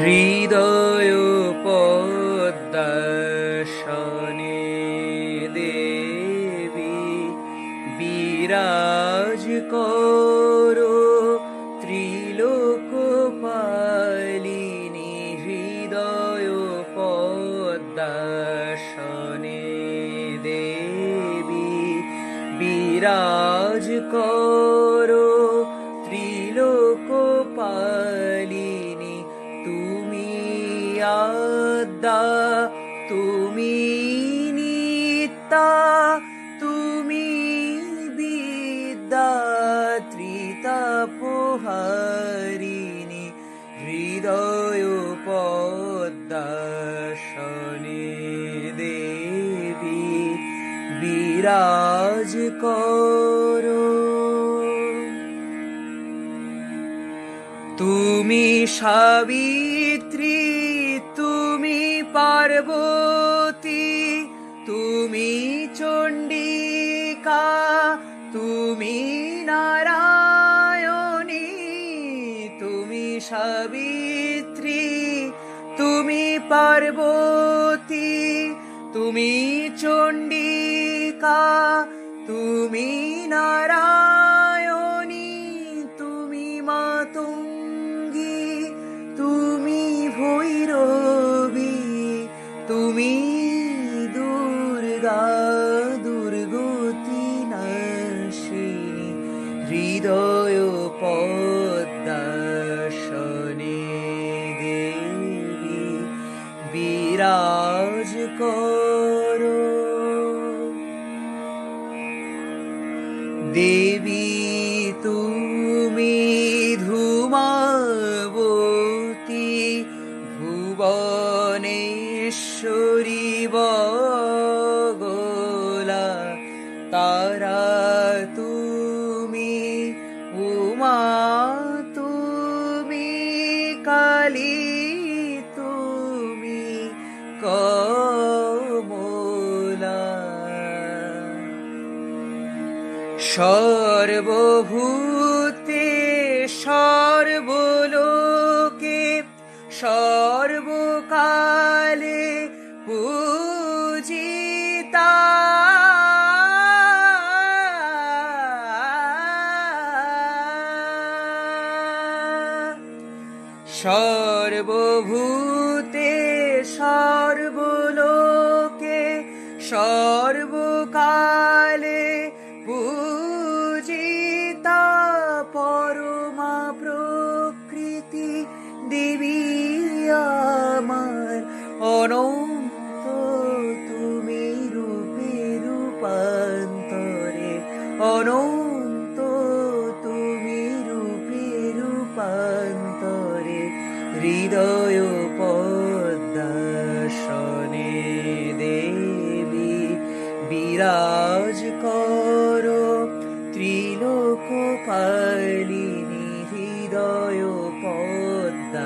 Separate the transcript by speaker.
Speaker 1: হৃদয় পদ্মাসনে দেবী বিরাজ করো ত্রিলোক পালিনী হৃদয় দেবী বিরাজ করো ত্রিলোক তুমি আদা তুমি নিতা তুমি বিদ্যাত্রিতাপহারিণী হৃদয় পদ্মাসনে দেবী বিরাজ করো। তুমি সাবিত্রী পার্বতী তুমি চণ্ডিকা তুমি নারায়ণী তুমি সাবিত্রী তুমি পার্বতী তুমি চণ্ডিকা তুমি নারায়ণী। দুর্গা দুর্গতি নাশিনী হৃদয় পদ্মাসনে দেবী বিরাজ করো। দেবী তুমি ধূমাবতী ভুবনেশ্বরী বগলা সর্বভূতে সর্বলোকে সর্বকালে সর্বভূতে সর্বলোকে সর্বকালে অনন্ত তুমি রূপে রূপান্তরে হৃদয় পদ্মাসনে দেবী বিরাজ করো ত্রিলোক পালিনী হৃদয় পদ্মাসনে